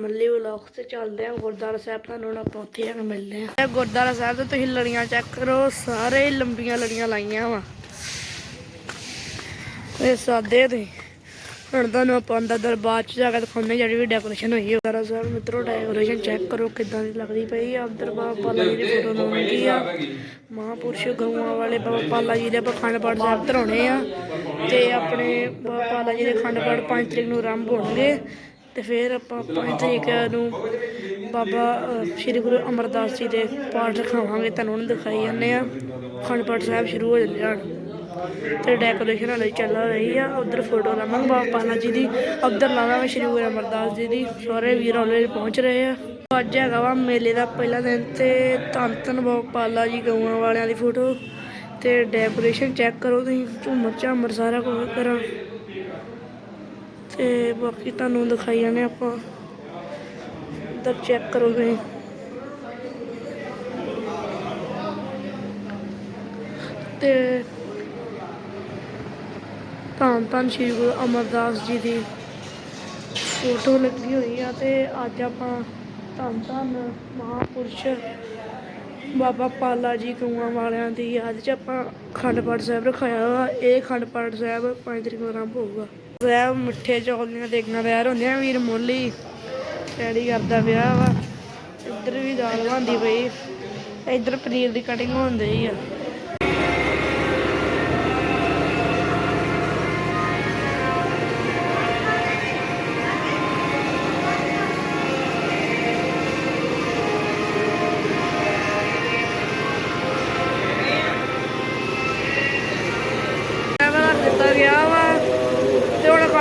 ਮੱਲੀ ਵਲੌਗ ਤੇ ਚੱਲਦੇ ਆ, ਗੁਰਦੁਆਰਾ ਸਾਹਿਬ ਤੁਹਾਨੂੰ ਹੁਣ ਆਪਾਂ ਉੱਥੇ ਜਾ ਕੇ ਮਿਲਦੇ ਆ। ਇਹ ਗੁਰਦੁਆਰਾ ਸਾਹਿਬ ਤੇ ਤੁਸੀਂ ਲੜੀਆਂ ਚੈੱਕ ਕਰੋ, ਸਾਰੇ ਲੰਬੀਆਂ ਲੜੀਆਂ ਲਾਈਆਂ ਵਾ। ਇਹ ਸਾਦੇ ਤੇ ਹੁਣ ਤੁਹਾਨੂੰ ਆਪਾਂ ਅੰਦਰ ਦਰਬਾਰ ਚ ਜਾ ਕੇ ਦਿਖਾਉਂਦੇ ਜਿਹੜੀ ਵੀ ਡੈਕੋਰੇਸ਼ਨ ਹੋਈ ਹੈ ਗੁਰਦੁਆਰਾ ਸਾਹਿਬ ਮਿੱਤਰੋ ਡੈਕੋਰੇਸ਼ਨ ਚੈੱਕ ਕਰੋ ਕਿੱਦਾਂ ਦੀ ਲੱਗਦੀ ਪਈ ਆ। ਅੰਦਰ ਬਾਬਾ ਪਾਲਾ ਜੀ ਦੀ ਫੋਟੋ ਲਾਉਣੀ ਆ। ਮਹਾਂਪੁਰਸ਼ ਗਊਆਂ ਵਾਲੇ ਬਾਬਾ ਪਾਲਾ ਜੀ ਦੇ ਆਪਾਂ ਅਖੰਡ ਪਾਠ ਸਾਹਿਬ ਧਰਾਉਣੇ ਆ। ਤੇ ਆਪਣੇ ਬਾਬਾ ਪਾਲਾ ਜੀ ਦੇ ਅਖੰਡ ਪਾਠ 5 ਤਰੀਕ ਨੂੰ ਆਰੰਭ ਹੋਣਗੇ। ਤੇ ਫਿਰ ਆਪਾਂ 5 ਤਰੀਕ ਨੂੰ ਬਾਬਾ ਸ਼੍ਰੀ ਗੁਰੂ ਅਮਰਦਾਸ ਜੀ ਦੇ ਪਾਠ ਰਖਾਵਾਂਗੇ, ਤੁਹਾਨੂੰ ਉਹਨੂੰ ਦਿਖਾਈ ਜਾਂਦੇ ਆ ਅਖੰਡ ਪਾਠ ਸਾਹਿਬ ਸ਼ੁਰੂ ਹੋ ਜਾਂਦੇ ਹਨ। ਤੇ ਡੈਕੋਰੇਸ਼ਨ ਹਲੇ ਚੱਲ ਰਹੀ ਆ, ਉਧਰ ਫੋਟੋ ਲਾਵਾਂਗੇ ਬਾਬਾ ਪਾਲਾ ਜੀ ਦੀ, ਉਧਰ ਲਾਵਾਂਗੇ ਸ਼੍ਰੀ ਗੁਰੂ ਅਮਰਦਾਸ ਜੀ ਦੀ। ਸਾਰੇ ਵੀਰ ਆਲਰੇਡੀ ਪਹੁੰਚ ਰਹੇ ਆ। ਅੱਜ ਹੈਗਾ ਵਾ ਮੇਲੇ ਦਾ ਪਹਿਲਾ ਦਿਨ ਤੇ ਧੰਨ ਧੰਨ ਬਾਬਾ ਪਾਲਾ ਜੀ ਗਊਆਂ ਵਾਲਿਆਂ ਦੀ ਫੋਟੋ ਤੇ ਡੈਕੋਰੇਸ਼ਨ ਚੈੱਕ ਕਰੋ ਤੁਸੀਂ ਝੂਮਰ ਝਾਮਰ ਸਾਰਾ ਕੁਝ ਕਰਾਂ। ਤੇ ਬਾਕੀ ਤੁਹਾਨੂੰ ਦਿਖਾਈ ਜਾਂਦੇ ਆਪਾਂ। ਉਧਰ ਚੈੱਕ ਕਰੋ ਤੁਸੀਂ। ਤੇ ਧੰਨ ਧੰਨ ਸ਼੍ਰੀ ਗੁਰੂ ਅਮਰਦਾਸ ਜੀ ਦੀ ਫੋਟੋ ਲੱਗੀ ਹੋਈ ਆ ਤੇ ਅੱਜ ਆਪਾਂ ਧੰਨ ਧੰਨ ਮਹਾਪੁਰਸ਼ ਬਾਬਾ ਪਾਲਾ ਜੀ ਗਊਆਂ ਵਾਲਿਆਂ ਦੀ ਯਾਦ 'ਚ ਆਪਾਂ ਖੰਡ ਪਾਠ ਸਾਹਿਬ ਰਖਾਇਆ ਹੋਇਆ। ਇਹ ਖੰਡ ਪਾਠ ਸਾਹਿਬ 5 ਤਰੀਕ ਨੂੰ ਆਰੰਭ ਹੋਊਗਾ। ਸਾਹਿਬ ਮਿੱਠੇ ਚੌਲ ਦੀਆਂ ਦੇਖਣਾ ਤਿਆਰ ਹੁੰਦੀਆਂ ਵੀਰ ਮੋਲੀ। ਰੈਡੀ ਕਰਦਾ ਪਿਆ ਵਾ। ਇੱਧਰ ਵੀ ਦਾਲ ਬਣਦੀ ਪਈ। ਇੱਧਰ ਪਨੀਰ ਦੀ ਕਟਿੰਗ ਹੁੰਦੀ ਆ।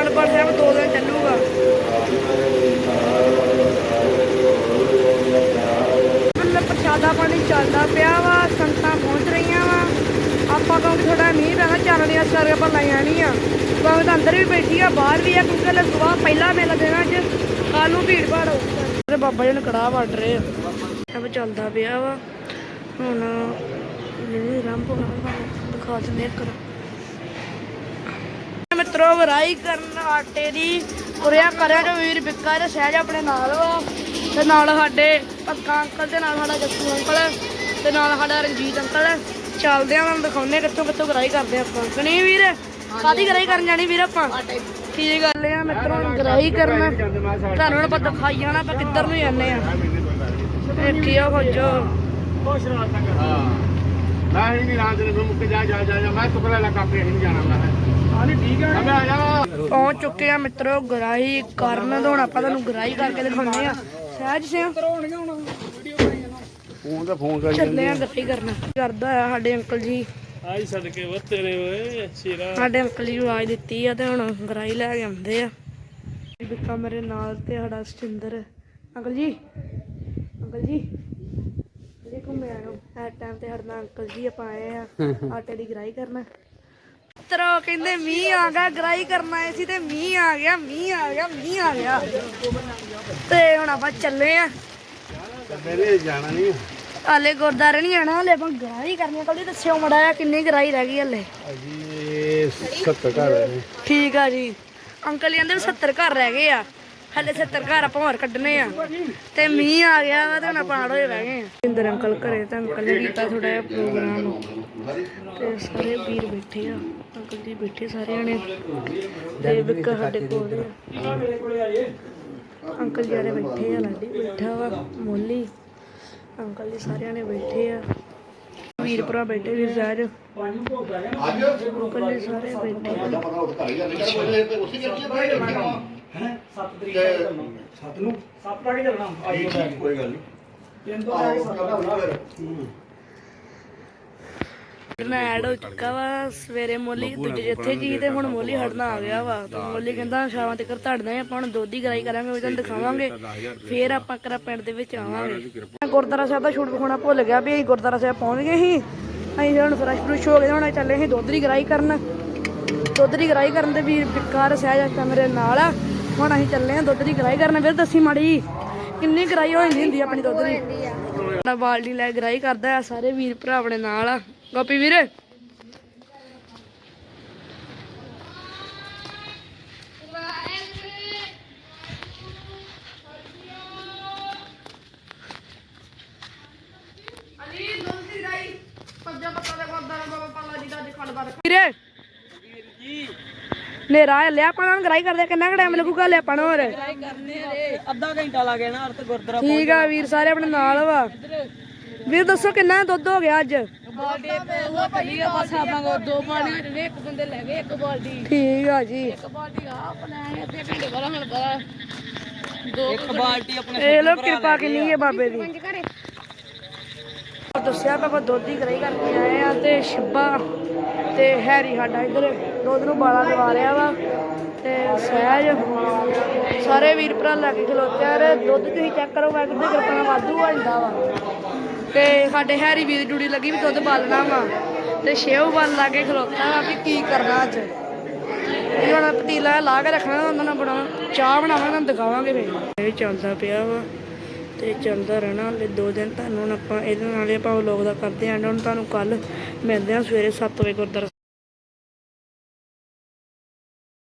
ਤੇ ਸਾਹਿਬ ਦੋ ਦਿਨ ਚੱਲੂਗਾ। ਮਤਲਬ ਪ੍ਰਸ਼ਾਦਾ ਪਾਣੀ ਚੱਲਦਾ ਪਿਆ ਵਾ, ਸੰਗਤਾਂ ਪਹੁੰਚ ਰਹੀਆਂ ਵਾ। ਆਪਾਂ ਕਿਉਂਕਿ ਥੋੜਾ ਮੀਂਹ ਪੈਣਾ ਚੱਲ ਦੀਆਂ ਸਾਰੇ ਆਪਾਂ ਲਾਈਆਂ ਨਹੀਂ ਆ ਭਾਵੇਂ ਤਾਂ ਅੰਦਰ ਵੀ ਬੈਠੀ ਆ, ਬਾਹਰ ਵੀ ਆ, ਕਿਉਂਕਿ ਹਲੇ ਸੁਬਾਹ ਪਹਿਲਾ ਮੇਲਾ ਦੇਣਾ ਅੱਜ ਕੱਲ ਨੂੰ ਭੀੜ ਭਾੜ ਹੋਊਗਾ ਬਾਬਾ ਜੀ ਨੇ ਕੜਾਹ ਵੰਡ ਰਹੇ ਆ। ਚੱਲਦਾ ਪਿਆ ਵਾ। ਹੁਣ ਜਿਹੜੀ ਰੰਭ ਹੋਣਾ, ਦਿਖਾ ਦਿੰਦੇ ਕਰ ਮਿੱਤਰੋ ਵਰਾਈ ਕਰਨ ਆਟੇ ਦੀ ਉਰਿਆ ਕਰਿਆ ਜੋ ਵੀਰ ਬਿੱਕਾ ਤੇ ਸਹਿਜ ਆਪਣੇ ਨਾਲ ਵਾ। ਤੇ ਨਾਲ ਸਾਡੇ ਪੱਕਾ ਅੰਕਲ ਤੇ ਨਾਲ ਸਾਡਾ ਜੱਸੂ ਅੰਕਲ ਤੇ ਨਾਲ ਸਾਡਾ ਰਣਜੀਤ ਅੰਕਲ। ਚੱਲਦੇ ਆ ਦਿਖਾਉਂਦੇ ਆ ਕਿੱਥੋਂ ਕਿੱਥੋਂ ਗਰਾਈ ਕਰਦੇ ਆਪਾਂ। ਕਿ ਨਹੀਂ ਵੀਰ? ਕਾਦੀ ਗਰਾਈ ਕਰਨ ਜਾਣੀ ਵੀਰ ਆਪਾਂ? ਕੀ ਗੱਲ ਆ ਮਿੱਤਰੋ ਗਰਾਈ ਕਰਨਾ। ਤੁਹਾਨੂੰ ਆਪਾਂ ਦਿਖਾਈ ਜਾਣਾ ਆਪਾਂ ਕਿੱਧਰ ਨੂੰ ਜਾਂਦੇ ਆ ਦੇਖਿਓ ਖੋਜੋ ਮੈਂ ਹੀ ਨਹੀਂ ਰਾਤ ਨੂੰ ਮੁੱਕ ਜਾ ਜਾ ਜਾ ਮੈਂ ਟੁਕੜਾ ਲਾ ਕਾਪੇ ਨਹੀਂ ਜਾਣਾ ਮੈਂ ਹਾਂ ਨਹੀਂ ਠੀਕ ਹੈ ਮੈਂ ਆ ਜਾ ਪਹੁੰਚ ਚੁੱਕੇ ਆ ਮਿੱਤਰੋ ਗਰਾਈ ਕਰਨ। ਤੋਂ ਹੁਣ ਆਪਾਂ ਤੁਹਾਨੂੰ ਗਰਾਈ ਕਰਕੇ ਦਿਖਾਉਂਦੇ ਆ। ਸਹਿਜ ਸਿੰਘ। ਫੋਨ ਤੇ ਫੋਨ ਕਰੀ ਚੱਲੇ ਆ ਗਰਾਈ ਕਰਨਾ। ਕਰਦਾ ਆ ਸਾਡੇ ਅੰਕਲ ਜੀ? ਆਈ ਸਦਕੇ ਵਾ ਤੇਰੇ ਓਏ ਸ਼ੇਰਾ। ਸਾਡੇ ਅੰਕਲ ਜੀ ਨੂੰ ਆਵਾਜ਼ ਦਿੱਤੀ ਆ ਤੇ ਹੁਣ ਗਰਾਈ ਲੈ ਕੇ ਆਉਂਦੇ ਆ। ਬਿੱਕਾ ਮੇਰੇ ਨਾਲ ਤੇ ਸਾਡਾ ਸਚਿੰਦਰ ਅੰਕਲ ਜੀ? ਅੰਕਲ ਜੀ? ਘੁੰਮੇ ਆਇਓ। ਐ ਟਾਈਮ ਤੇ ਸਾਡੇ ਨਾਲ ਅੰਕਲ ਜੀ ਆਪਾਂ ਆਏ ਆ। ਆਟੇ ਦੀ ਗਰਾਈ ਕਰਨਾ। ਤਰੋ ਕਹਿੰਦੇ ਮੀਂਹ ਆ ਗਿਆ ਗਰਾਈ ਕਰਨ ਆਏ ਸੀ ਤੇ ਮੀਂਹ ਆ ਗਿਆ ਮੀਂਹ ਆ ਗਿਆ ਮੀਂਹ ਆ ਗਿਆ। ਤੇ ਹੁਣ ਆਪਾਂ ਚੱਲੇ ਆ। ਮੇਰੇ ਜਾਣਾ ਨਹੀਂ ਹਾਲੇ ਗੁਰਦਾਰੇ ਨਹੀਂ ਆਣਾ ਹਲੇ ਆਪਾਂ ਗਰਾਈ ਕਰਨੀ ਆ। ਕੱਲ ਦੱਸਿਓ ਮੜਾ ਆ ਕਿੰਨੀ ਗਰਾਈ ਰਹਿ ਗਈ ਹਲੇ। ਅਜੀ 70 ਘਰ ਨੇ ਠੀਕ ਆ ਜੀ। ਅੰਕਲ ਜੀ ਕਹਿੰਦੇ ਵੀ 70 ਘਰ ਰਹਿ ਗਏ ਆ। ਹਲੇ 70 ਘਰ ਆਪਾਂ ਹੋਰ ਕੱਢਨੇ ਆ। ਤੇ ਮੀਂਹ ਆ ਗਿਆ ਵਾ ਤੇ ਹੁਣ ਆਪਾਂ ਆੜੋ ਰਹਿ ਗਏ ਆ। ਇੰਦਰ ਅੰਕਲ ਘਰੇ ਤਾਂ ਅੰਕਲ ਨੇ ਕੀਤਾ ਥੋੜਾ ਜਿਹਾ ਪ੍ਰੋਗਰਾਮ। ਤੇ ਸਾਰੇ ਵੀਰ ਬੈਠੇ ਆ। ਅੰਕਲ ਜੀ ਬੈਠੇ ਸਾਰੇ ਜਣੇ ਤੇ ਵਿਕ ਸਾਡੇ ਕੋਲ ਆ। ਅੰਕਲ ਜੀ ਨੇ ਬੈਠੇ ਆ ਲਾਡੀ ਬੈਠਾ ਵਾ ਮੋਲੀ। ਅੰਕਲ ਜੀ ਸਾਰਿਆਂ ਨੇ ਬੈਠੇ ਆ। ਵੀਰ ਭਰਾ ਬੈਠੇ ਵੀਰ ਸਾਹਿਬ ਅੰਕਲ ਜੀ ਸਾਰੇ ਬੈਠੇ ਆ। ਮੈਂ ਐਡ ਹੋ ਚੁੱਕਾ ਵਾ ਸਵੇਰੇ ਮੋਲੀ ਦੂਜੇ ਜੱਥੇ ਜੀ ਤੇ ਹੁਣ ਮੋਲੀ ਹੜਨਾ ਆ ਗਿਆ ਵਾ। ਤੇ ਮੋਲੀ ਕਹਿੰਦਾ ਸ਼ਾਮਾਂ ਤੱਕ ਧੜਨਾ ਆਪਾਂ ਹੁਣ ਦੁੱਧ ਦੀ ਗਰਾਈ ਕਰਾਂਗੇ ਉਹ ਤੁਹਾਨੂੰ ਦਿਖਾਵਾਂਗੇ। ਫੇਰ ਆਪਾਂ ਕਰਾ ਪਿੰਡ ਦੇ ਵਿੱਚ ਆਵਾਂਗੇ। ਮੈਂ ਗੁਰਦੁਆਰਾ ਸਾਹਿਬ ਦਾ ਸ਼ੂਟ ਵਿਖਾਉਣਾ ਭੁੱਲ ਗਿਆ ਵੀ ਅਸੀਂ ਗੁਰਦੁਆਰਾ ਸਾਹਿਬ ਪਹੁੰਚ ਗਏ ਸੀ। ਅਸੀਂ ਹੁਣ ਫਰੈਸ਼ ਫਰੂਸ਼ ਹੋ ਗਏ ਹੁਣ ਚੱਲੇ ਅਸੀਂ ਦੁੱਧ ਦੀ ਗਰਾਈ ਕਰਨ। ਦੁੱਧ ਦੀ ਗਰਾਈ ਕਰਨ ਦੇ ਵੀ ਬਿਕਾਰ ਸਹਿਜ ਆ ਮੇਰੇ ਨਾਲ ਆ। ਹੁਣ ਅਸੀਂ ਚੱਲੇ ਆ ਦੁੱਧ ਦੀ ਗਰਾਈ ਕਰਨ। ਫਿਰ ਦੱਸੀ ਮਾੜੀ ਕਿੰਨੀ ਗਰਾਈ ਹੋ ਜਾਂਦੀ ਹੁੰਦੀ ਆ ਆਪਣੀ ਦੁੱਧ ਦੀ ਸਾਡਾ ਬਾਲਟੀ ਲੈ ਗਰਾਈ ਕਰਦਾ ਆ ਸਾਰੇ ਵੀਰ ਭਰਾ ਆਪਣੇ ਨਾਲ ਆ। ਗੋਪੀ ਵੀਰੇ। ਨੇਰਾ ਲਿਆ ਪਾਣਾ ਗਰਾਈ ਕਰਦੇ ਕਿੰਨਾ ਕੁ ਟਾਈਮ ਲੱਗੂਗਾ ਲਿਆ ਪਾਣਾ ਹੋਰ? ਅੱਧਾ ਘੰਟਾ ਲੱਗ ਜਾਣਾ ਅਰਥ ਗੁਰਦੁਆਰਾ ਠੀਕ ਆ ਵੀਰ ਸਾਰੇ ਆਪਣੇ ਨਾਲ ਵਾ। ਵੀਰ ਦੱਸੋ ਕਿੰਨਾ ਦੁੱਧ ਹੋ ਗਿਆ ਅੱਜ? ਬਾਲਟੀ ਉਹ ਪਈ ਆ ਬਸ ਆਪਾਂ ਕੋ ਦੋ ਬਾਲਟੀਆਂ ਜਿਹੜੇ ਇੱਕ ਬੰਦੇ ਲੈ ਗਏ ਇੱਕ ਬਾਲਟੀ। ਠੀਕ ਆ ਜੀ। ਇੱਕ ਬਾਲਟੀ ਆ ਆਪਣਾ ਅੱਧੇ ਘੰਟੇ ਬਾਅਦ ਹੁਣ ਬੜਾ ਦੋ ਇੱਕ ਬਾਲਟੀ ਆਪਣੇ ਇਹ ਲੋ ਕਿਰਪਾ ਕਿੰਨੀ ਹੈ ਬਾਬੇ ਦੀ। ਦੱਸਿਆ ਆਪਾਂ ਦੁੱਧ ਦੀ ਗਰਾਈ ਕਰਕੇ ਆਏ ਆ ਤੇ ਸ਼ਿੱਬਾ ਤੇ ਹੈਰੀ ਸਾਡਾ ਇੱਧਰ ਦੁੱਧ ਨੂੰ ਬਾਲਾ ਦਵਾ ਰਿਹਾ ਵਾ ਤੇ ਸਹਿਜ ਸਾਰੇ ਵੀਰ ਭਰਾ ਲੈ ਕੇ ਖਲੋਤੇ ਆ ਰੇ ਦੁੱਧ ਤੁਸੀਂ ਚੈੱਕ ਕਰੋ ਮੈਂ ਕਿਤੇ ਕਿਰਪਾ ਨਾਲ ਵਾਧੂ ਆ ਜਾਂਦਾ ਵਾ। ਤੇ ਸਾਡੇ ਹੈਰੀ ਵੀਰ ਦੀ ਲੱਗੀ ਵੀ ਦੁੱਧ ਬਾਲਣਾ ਵਾ। ਤੇ ਸ਼ੇਵ ਬਾਲ ਲਾ ਕੇ ਖਲੋਤਾ ਵਾ ਵੀ ਕੀ ਕਰਨਾ ਅੱਜ। ਇਹ ਹੁਣ ਪਤੀਲਾ ਲਾ ਕੇ ਰੱਖਣਾ, ਉਹਨਾਂ ਨਾਲ ਬਣਾ ਚਾਹ ਬਣਾਵਾਂਗੇ ਤੁਹਾਨੂੰ ਦਿਖਾਵਾਂਗੇ ਫੇਰ। ਇਹ ਚੱਲਦਾ ਪਿਆ ਵਾ ਤੇ ਚੱਲਦਾ ਰਹਿਣਾ ਹਲੇ ਦੋ ਦਿਨ। ਤੁਹਾਨੂੰ ਹੁਣ ਆਪਾਂ ਇਹਦੇ ਨਾਲ ਹੀ ਆਪਾਂ ਲੋਕ ਦਾ ਕਰਦੇ ਆਂ ਹੁਣ ਤੁਹਾਨੂੰ ਕੱਲ ਮਿਲਦੇ ਆ ਸਵੇਰੇ 7 ਵਜੇ ਗੁਰਦੁਆਰਾ